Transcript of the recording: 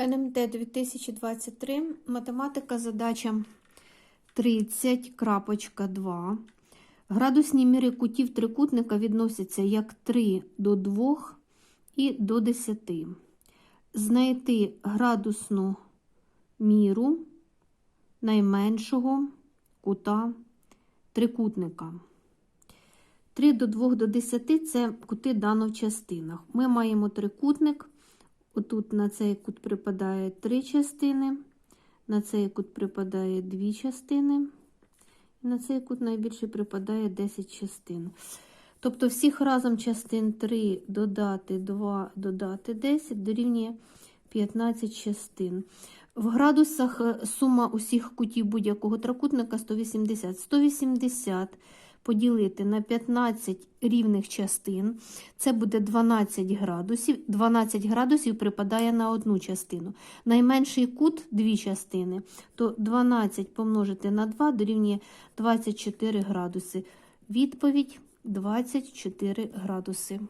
НМТ 2023, математика, задача 30.2. Градусні міри кутів трикутника відносяться як 3 до 2 і до 10. Знайти градусну міру найменшого кута трикутника. 3 до 2 до 10 це кути дано в частинах. Ми маємо трикутник. Отут на цей кут припадає 3 частини, на цей кут припадає 2 частини, і на цей кут найбільше припадає 10 частин. Тобто всіх разом частин 3 додати 2, додати 10 дорівнює 15 частин. В градусах сума усіх кутів будь-якого трикутника 180. 180 поділити на 15 рівних частин, це буде 12 градусів. 12 градусів припадає на одну частину. Найменший кут дві частини, то 12 помножити на 2 дорівнює 24 градуси. Відповідь 24 градуси.